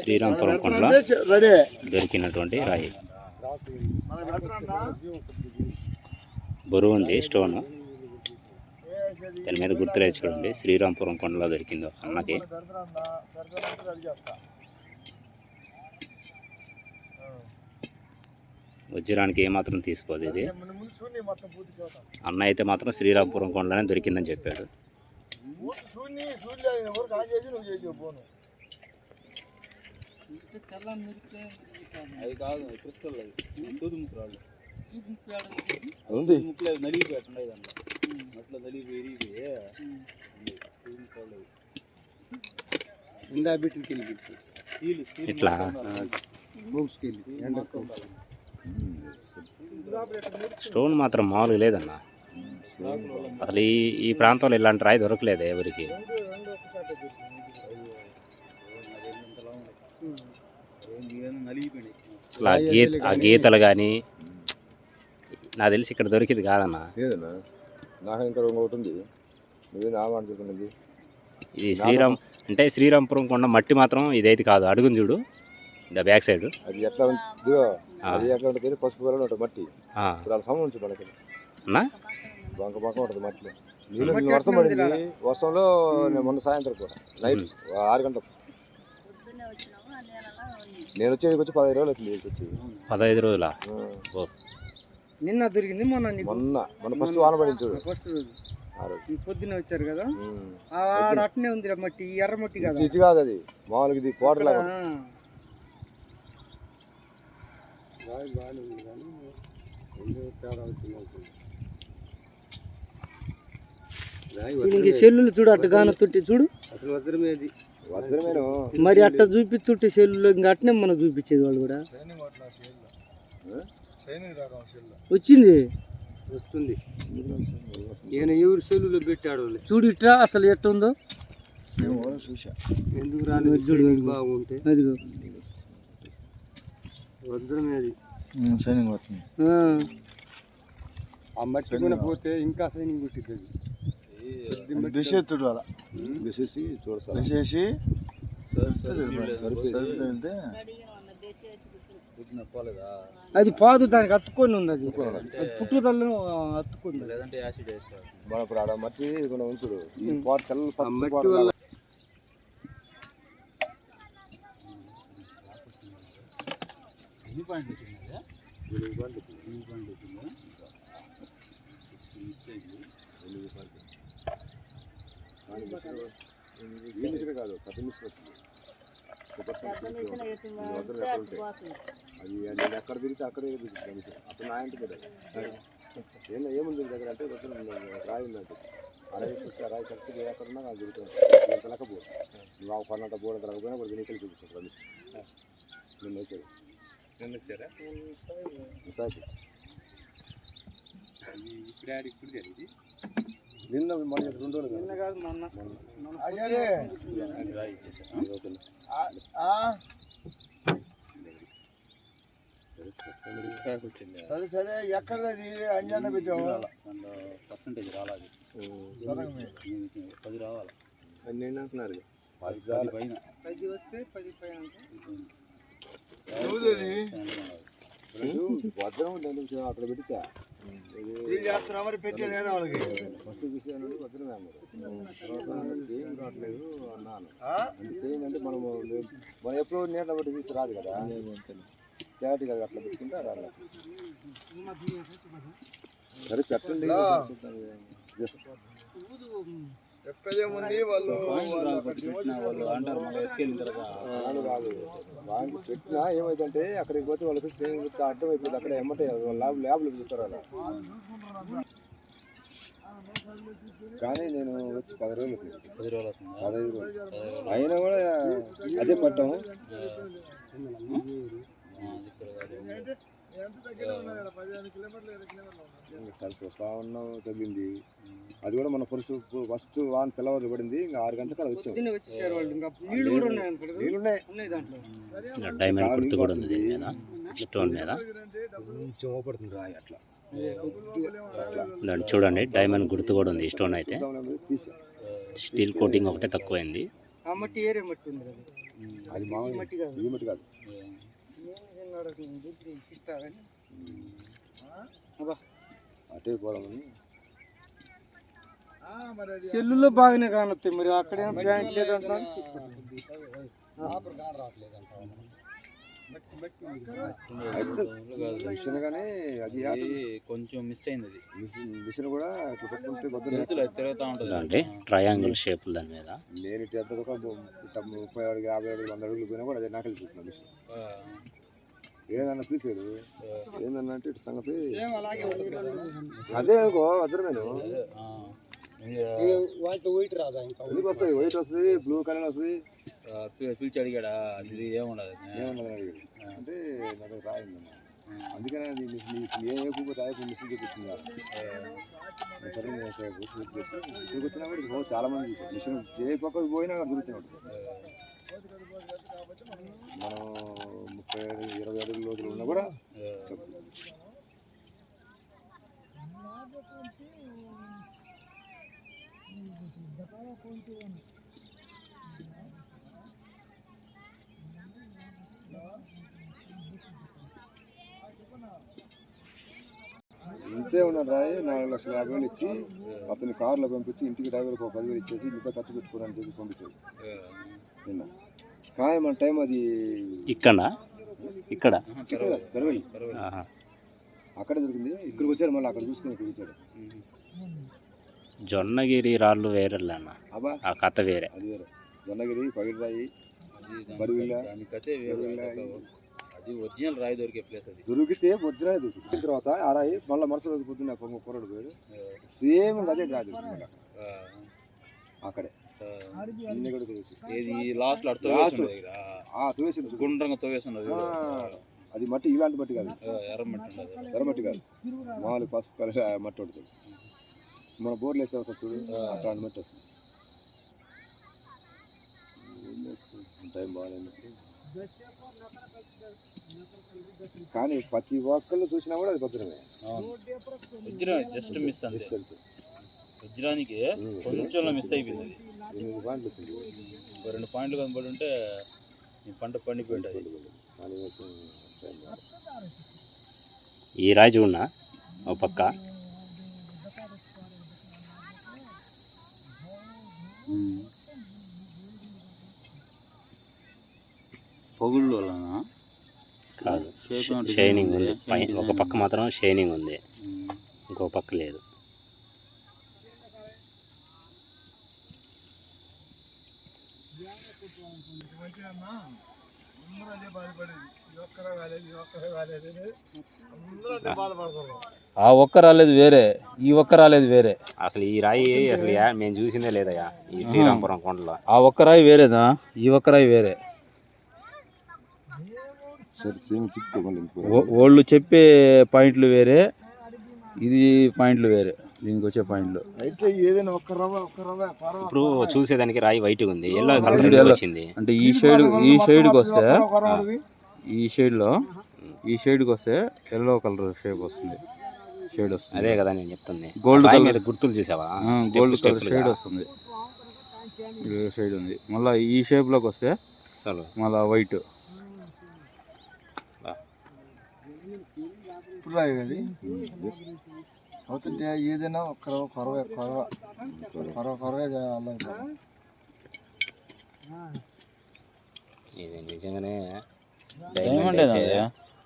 శ్రీరాంపురం కొండలో రెడీ. దొరికినటువంటి రాయి. బరువు ఉంది స్టోన్. దాని మీద గుర్తులేదు చూడండి శ్రీరాంపురం కొండలో దొరికింది ఒక అన్నకి. వజ్రానికి ఏమాత్రం తీసుకోదు ఇది. అన్న అయితే మాత్రం శ్రీరాంపురం కొండలోనే దొరికిందని చెప్పాడు చూడండి చూడలేదు ఎవరు కాల్ చేసి నువ్వు చేసి పోను అది కాదు క్రిస్టల్ అది. తూదు ముక్కు రాళ్ళు. ఉంది ముక్కులు అవి నలిగిపోయి దాంట్లో. అట్లా నలిగిపోయి ఇరిగిపోయి తూదు ముక్కు రాళ్ళు ఇందా బిట్టుకి వెళ్ళి స్టీల్ స్టీల్ ఇట్లా? స్టోన్ మాత్రం మామూలుగా లేదన్న. అసలు ఈ ఈ ప్రాంతంలో ఇలాంటి రాయి దొరకలేదు ఎవరికి? అసలు ఆ గీత ఆ గీతలు కానీ నాకు తెలిసి ఇక్కడ దొరికింది కాదన్న. నాకు ఇంకా ఇంకొకటి ఉంది. నువ్వేం చెప్తున్నది ఇది శ్రీరామ్ అంటే శ్రీరాంపురం కొండ మట్టి మాత్రం ఇదైతే కాదు. అడుగుని చూడు ద బ్యాక్ సైడ్. అది ఎట్లా ఉంది? ఇదిగో అది ఎట్లా ఉంటుంది పసుపు కలర్ ఉంటుంది మట్టి. ఆ, ఇప్పుడు అలా సమం ఉంటుంది మనకి. అన్నా? బంక బంక ఉంటుంది మట్టిలో. నీళ్ళు వర్షం పడింది. వర్షంలో నేను మొన్న సాయంత్రం కూడా. నైట్ ఆరు గంటలకు. నేను వచ్చేది వచ్చి పదహైదు రోజులు అవుతుంది వచ్చి. పదహైదు రోజుల? ఓ. నిన్న దొరికింది మొన్న నీకు? మొన్న. మొన్న ఫస్ట్ వాన పడింది చూడు. ఫస్ట్ రోజు. ఆ రోజు. ఈ పొద్దున్న వచ్చారు కదా. ఆ ఆడ అట్నే ఉంది మట్టి ఈ ఎర్ర మట్టి కదా? ఇది కాదు అది. మామూలుగా ఇది కోట లాగా. ఆ. చూడు ఇంక సెల్లులు చూడు అట్ట కానొత్తుంటే చూడు. అసలు వజ్రమేను మరి అట్ట చూపిస్తుంటే సెల్లులో ఇంకా అట్నే మనం చూపించేది వాళ్ళు కూడా. వచ్చింది? వస్తుంది. ఈయన ఎవరు సెల్లులో పెట్టాడు. చూడు ఇట్లా అసలు ఎట్ట ఉందో చూసా ఎందుకు చూడు, చూడు బాగుంటే. అదిగో. వజ్రమేది ఆ. మట్టి మీద పోతే ఇంకా సైనింగ్ పుట్టింది విషేత్తుడు అలా. విసేసి చూడ విసేసి సరిపోయింది. పోలేదా అది పాదు దానికి అత్తుకొని ఉంది అది. అది పుట్టుదలను అత్తుకుంది లేదంటే యాసిడ్ వేస్తారు. ఆడ మట్టి ఉంచుడు. ఈ పాట తెల్ల పచ్చ మట్టి పాట వల్ల- ఎన్ని పాయింట్లు వచ్చిందా ఎనిమిది పాయింట్లు వచ్చింది ఎనిమిది పాయింట్లు వచ్చిందా ఈ మిషన్ కాదు పెద్ద మిషన్ వస్తుంది అది నేను ఎక్కడ తిరిగితే అక్కడే తిరుగుతుంది మిషన్ అప్పుడు నా ఇంటి ఏం ఏముంది దగ్గర అంటే దగ్గర రాయి ఉందంటే ఆ చూస్తే ఆ రాయి కరెక్ట్గా ఎక్కడ ఉన్నా నాకు తిరుగుతుంది నేను తెలకపో నువ్వు ఆ కొన్నంత బోర్డు తినకపోయినా కూడా వెనకలు చూపిస్తాను మిషన్ నిన్న వచ్చాడు నిన్న వచ్చారా విశాఖ ఇప్పుడు ఇప్పుడు జరిగింది. నిన్న మన రెండు నిన్న కాదు మొన్న సరే సరే ఎక్కడది అంజాన పెట్టావు పర్సంటేజ్ రాలేదు పది రావాలి నేను అంటున్నారు పది పైన పది వస్తే పది పైన వజ్రం దాని అక్కడ పెట్టితే పెట్టాను కదా వాళ్ళకి? ఫస్ట్ వజ్రం అన్నారు. సేమ్ రావట్లేదు అన్నాను. అంటే మనము మనం ఎప్పుడు నీళ్ళ బట్టి తీసి రాదు కదా? క్లారిటీ కదా అట్లా పెట్టుకుంటే రాదు సరే పెట్టండి. చెప్పేదేముంది వాళ్ళు పెట్టినా ఏమైందంటే అక్కడికి పోతే వాళ్ళకి సేమ్ అర్థం అయిపోయింది అక్కడ ఎమ్మటే ల్యాబ్ ల్యాబ్లో చూస్తారు అలా కానీ నేను వచ్చి పది రోజులకి పది రోజులు పదహైదు రోజులు. అయినా కూడా అదే పట్టాము సరస్సు వస్తా ఉన్నాం తగ్గింది. అది కూడా మన పరుసు ఫస్ట్ వాన్ తెల్లవారు పడింది ఇంకా ఆరు గంటలకు అలా వచ్చాం. నీళ్ళు ఉన్నాయి డైమండ్ గుర్తు కూడా ఉంది దీని మీద. స్టోన్ మీద. కొంచెం పడుతుంది రాయి అట్లా. దాన్ని చూడండి డైమండ్ గుర్తు కూడా ఉంది ఈ స్టోన్ అయితే స్టీల్ కోటింగ్ ఒకటే తక్కువైంది. అది మట్టి కాదు. అటే పోదామని సెల్లులో బాగానే కానొస్తాయి మరి లేదంటున్నాను అయితే మిషన్ కానీ అది కొంచెం మిస్ అయింది అది. మిషన్ మిషన్ కూడా తిరుగుతూ ఉంటుంది. అంటే ట్రయాంగిల్ షేప్ దాని మీద. నేను ముప్పై అడుగు యాభై అడుగు వంద అడుగులు పోయినా కూడా అదే నాకలి చూస్తున్నా మిషన్ ఏదన్నా పిలిచాడు ఏందన్నా అంటే ఇటు సంగతి అదే అనుకో భద్రమేను అదే, ఆ. ఇది, వాటితో వైట్ రాదా ఇంకా వస్తుంది వైట్ వస్తుంది బ్లూ కలర్ వస్తుంది పిలిచి అడిగాడా అది ఏముండదు ఏమన్నా అడిగాడు అంటే నాకు అందుకనే అది ఏ కూపు రాయకు మిషన్ చూపిస్తుంది సరే నేను వచ్చినా కూడా చాలా మంది మిషన్ ఏ పక్కకు పోయినా దొరుకుతున్నాడు మనం ముప్పై ఐదు ఇరవై అడుగుల రోజులు ఉన్నా కూడా ఇంతే ఉన్నాడు రాయి నాలుగు లక్షల యాభై వేలు ఇచ్చి అతని కారులో పంపించి ఇంటికి డ్రైవర్కి ఒక పదివేలు ఇచ్చేసి మిగతా ఖర్చు పెట్టుకోరని చెప్పి పంపించాడు. మన టైం అది ఇక్కడ? ఇక్కడ. అక్కడే దొరికింది. ఇక్కడికి వచ్చాడు మళ్ళీ అక్కడ చూసుకుని ఇక్కడికి వచ్చాడు. జొన్నగిరి రాళ్ళు వేరే అన్న. అబ్బా. ఆ కథ వేరే. అది వేరే. జొన్నగిరి దాని- బరువిల్ల. అది ఒరిజినల్ రాయి దొరికే ప్లేస్ అది. దొరికితే వజ్రాయి దొరికింది తర్వాత ఆ రాయి మళ్ళీ మరుసటి రోజు పొద్దున్న పొంగ పొరడు పోయాడు. సేమ్ అదే రాయి దొరికింది ఆ, అక్కడే. ఏది లాస్ట్లో గుండ్రంగా అది మట్టి ఇలాంటి మట్టి కాదు. ఎర్రమట్టి ఉండదు. ఎర్ర మట్టి కాదు. మామూలు పసుపు కలిసి ఆ మట్టి ఉంటుంది. మన బోర్లు వేసే వస్తుంది చూడు. అట్లాంటి మట్టి వస్తుంది. టైం బాగాలేదు కానీ ప్రతి ఒక్కళ్ళు చూసినా కూడా అది భద్రమే. జస్ట్ మిస్ వజ్రానికి కొంచెం మిస్ అయిపోయింది అది. ఎనిమిది పాయింట్లు వచ్చింది. ఇంకో రెండు పాయింట్లు కనబడి ఉంటే ఈ పంట పండిపోయి ఉంటుంది. ఈ రాయి చూడనా ఓ పక్క? పొగుళ్ళు వలన కాదు. షైనింగ్ ఉంది. ఒక పక్క మాత్రం షైనింగ్ ఉంది. ఇంకో పక్క లేదు. ఆ ఒక్క రాలేదు వేరే ఈ ఒక్క రాలేదు వేరే. అసలు ఈ రాయి అసలు మేము చూసిందే లేదయ్యా ఈ శ్రీరాంపురం కొండలో. ఆ ఒక్క రాయి వేరేదా ఈ ఒక్క రాయి వేరే. వాళ్ళు చెప్పే పాయింట్లు వేరే ఇది పాయింట్లు వేరే దీనికి వచ్చే పాయింట్లు. అయితే ఏదైనా ఒక్క రవ్వ ఒక్క రవ్వ పర్వ. ఇప్పుడు చూసేదానికి రాయి వైట్ ఉంది ఎల్లో కలర్. వచ్చింది. అంటే ఈ షేడ్ ఈ షేడ్కి వస్తే ఈ షేడ్లో ఈ షేడ్కి వస్తే ఎల్లో కలర్ షేప్ వస్తుంది. షేడ్ వస్తుంది. అదే కదా నేను చెప్తుంది. Colour. మీద గుర్తులు చూసావా? Gold colour shade. వస్తుంది. షేడ్ ఉంది. మళ్ళీ ఈ షేప్లోకి వస్తే అసలు మళ్ళీ వైట్ అది. అవుతుంటే ఏదైనా ఒక్క రవ్వ కొరవ కొరవ. కొరవ కొరవే చేయాలి ఇది నిజంగానే డైమండ్ అయితే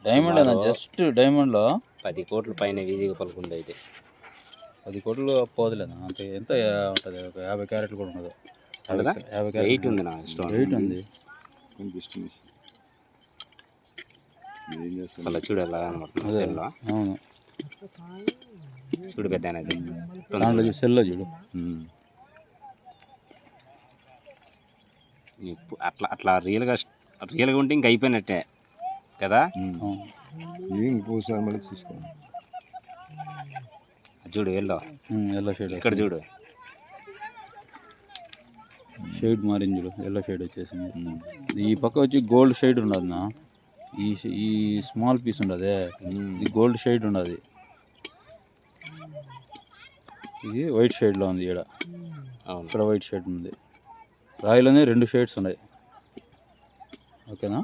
డైమండ్ జస్ట్ డైమండ్లో పది కోట్ల పైన వీధిగా పలుకుంది అయితే. పది కోట్లు పోదులేదా అంటే ఎంత ఉంటుంది? ఒక యాభై క్యారెట్లు కూడా ఉండదు? యాభై క్యారెట్ ఉంది నా స్టోన్. వెయిట్ ఉంది. అలా చూడు సెల్లో అవును. చూడు పెద్ద దాంట్లో చూసి సెల్లో చూడు. అట్లా అట్లా రియల్గా రియల్గా ఉంటే ఇంక అయిపోయినట్టే. కదా? ఇంకోసారి మళ్ళీ చూసుకోండి చూడు ఉమ్, ఎల్లో షేడ్ ఇక్కడ చూడు. షేడ్ మారింది చూడు ఎల్లో షేడ్ వచ్చేసింది. ఈ పక్క వచ్చి గోల్డ్ షేడ్ ఉండదు నా. ఈ ఈ స్మాల్ పీస్ ఉండదే ఇది గోల్డ్ షేడ్ ఉండదు ఇది వైట్ షేడ్లో ఉంది ఇక్కడ ఇక్కడ వైట్ షేడ్ ఉంది. రాయిలోనే రెండు షేడ్స్ ఉన్నాయి. ఓకేనా?